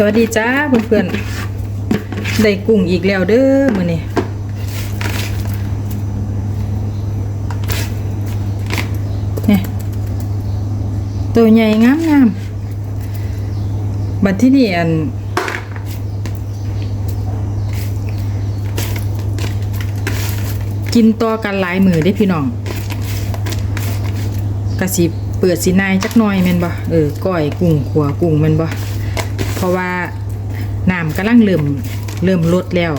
สวัสดีจ้าเพื่อนๆได้กุ้งอีกแล้วเด้อมื้อนี้เนี่ยตัวใหญ่งามงามๆบัดที่นี่อันกินต่อกันหลายมือได้พี่น้องกระสิเปิดสินายจักหน่อยแม่นบ่เออก้อยกุ้งขัวกุ้งแม่นบ่ เพราะว่าน้ำกำลังเริ่มเริ่มลดแล้ว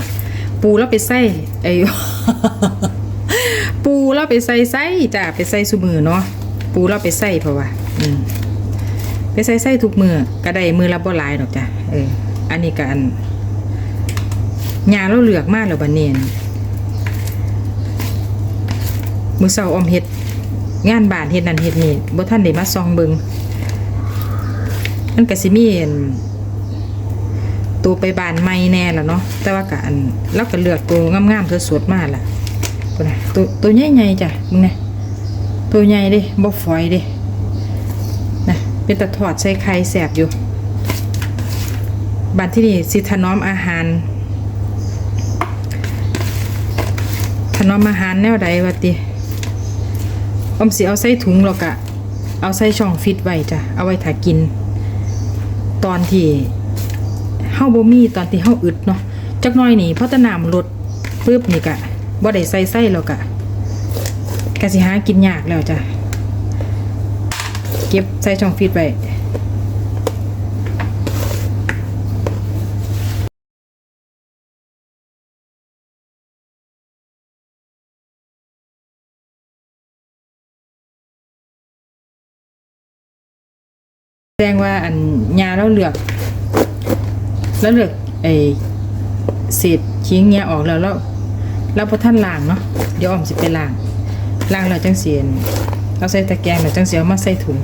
ปูแล้วไปใส่ไอ้ปูแล้วไปใส่ใส่จ้ะไปใส่ซุมือเนาะปูแล้วไปใส่เพราะว่าอืมไปใส่ใส่ทุกมือก็ได้มือละบ่หลายดอกจ้ะเอออันนี้ก็อันยาเราเหลือกมากแล้วบัดนี้นมือเสาอมเฮ็ดงานบานเฮ็ดนั่นเฮ็ดนี่บ่ทันได้มาซองเบิงมันก็สิมีอัน ตัวไปบานใหม่แน่ละเนาะแต่ว่ากันเราก็เลือกตัวงามๆสดๆมากล่ะตัวนะตัวตัวใหญ่ๆจ้ะมึงนะตัวใหญ่เด้บ่ฝอยเด้นะเป็นตะทอดใส่ไข่แซ่บอยู่บานที่นี่สิถนอมอาหาร ถนอมอาหารแนวใดวะติอมสิเอาใส่ถุงหรอกอะเอาใส่ช่องฟิตไว้จ้ะ เอาไว้ถ้ากิน ตอนที่าบ่มีตอนที่เฮาอึดเนาะจักหน่อยนี่เพราะแตะน้ำลดปึ๊บนี่กะบ่ได้ใส่ไส้แล้วกะกะสิหากินยากแล้วจ้ะเก็บใส่ช่องฟิตไว้แสดงว่าอันยาเราเลือก แล้วเลือกไอ้เศษชิ้นเงี้ยออกแล้วแล้วแล้วพอท่านล้างเนาะเดี๋ยวออมสิไปล้างล้างแล้วจังเสียนเอาใส่ตะแกรงแล้วจังเสียเอามาใส่ถุง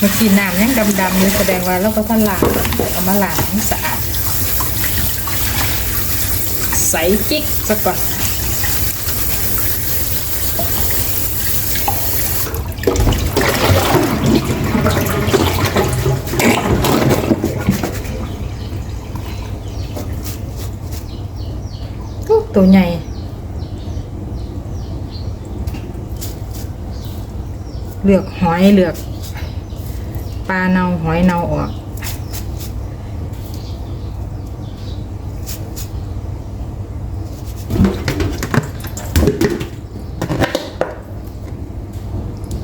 มื่อกี้น้ำยังดำๆอยู่แสดงว่าเราก็ท่านล้างเอามาล้างให้สะอาด ใส่กิ๊กซะก่อนโอ้ตัวใหญ่เลือกหอยเลือก ปลาเนาหอยเนาออก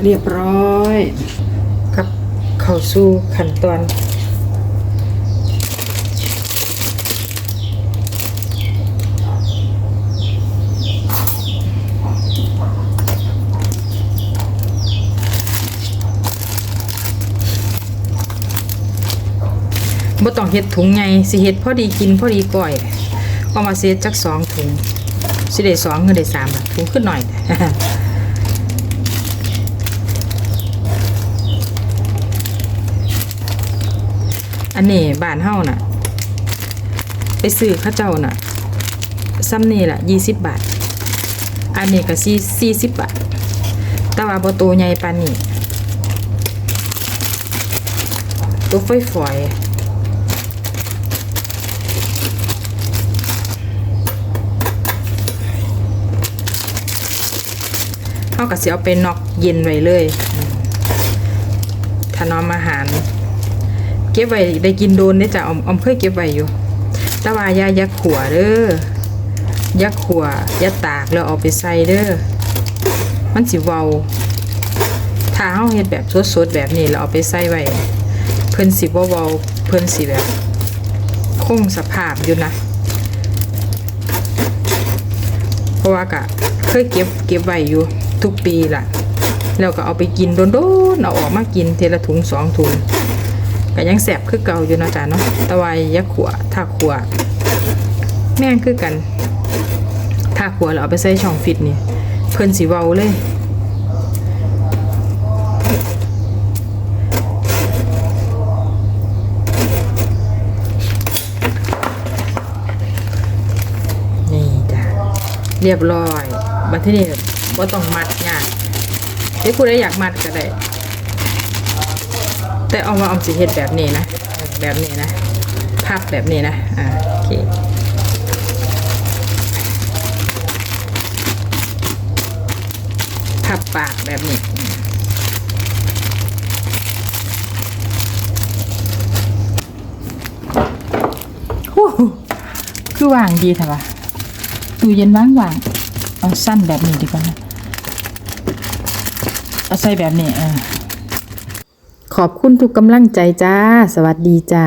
เรียบร้อย กับเข้าสู่ขั้นตอน บ่ต้องเฮ็ดถุงใหญ่สิเฮ็ดพอดีกินพอดีก่อยเอามาเสียจักสองถุงสิได้สองเงินได้สามละถุงขึ้นหน่อยอันนี้บ้านเฮาน่ะ ไปซื้อข้าเจ้าน่ะซ้ำนี่แหละยี่สิบบาท อันนี้ก็สี่สี่สิบบาท แต่ว่าบ่โตใหญ่ปานนี้ตัวฝอยๆ เขาก็สิเอาไปนอกเย็นไว้เลยถนอมอาหาร เก็บไว้ได้กินโดนได้จ้ะออมออมเคยเก็บไว้อยู่แต่ว่าอย่าอย่าขัวเด้ออย่าขัวอย่าตากแล้วเอาไปใส่เด้อมันสิเว้าถถ้าเฮาเฮ็ดแบบสดๆแบบนี้แล้วเอาไปใส่ไว้เพิ่นสิบ่เว้าเพิ่นสิแบบคงสภาพอยู่นะเพราะว่ากะ เคยเก็บเก็บไว้อยู่ทุกปีล่ะ แล้วก็เอาไปกินโดนๆเอาออกมากินเทละถุงสองถุงก็ยังแสบคือเก่าอยู่นะจ๊ะเนาะตะวายยะขัวถ้าขัว แม่งคือกัน ถ้าขัวแล้วเอาไปใส่ช่องฟิตนี่ เพิ่นสิเวาเลยนี่จ้ะเรียบร้อย บัดที่นี่บ่ต้องมัดยากหรือผู้ใดอยากมัดก็ได้ แต่เอามาเอาสิเฮ็ดแบบนี้นะ แบบนี้นะพับแบบนี้นะ อ่าโอเคพับปากแบบนี้คือวางดีแต่ว่าตู้เย็นว่างวางๆ เอาสั้นแบบนี้ดีกว่านะเอาใส่แบบนี้ออขอบคุณทุกกำลังใจจ้า สวัสดีจ้า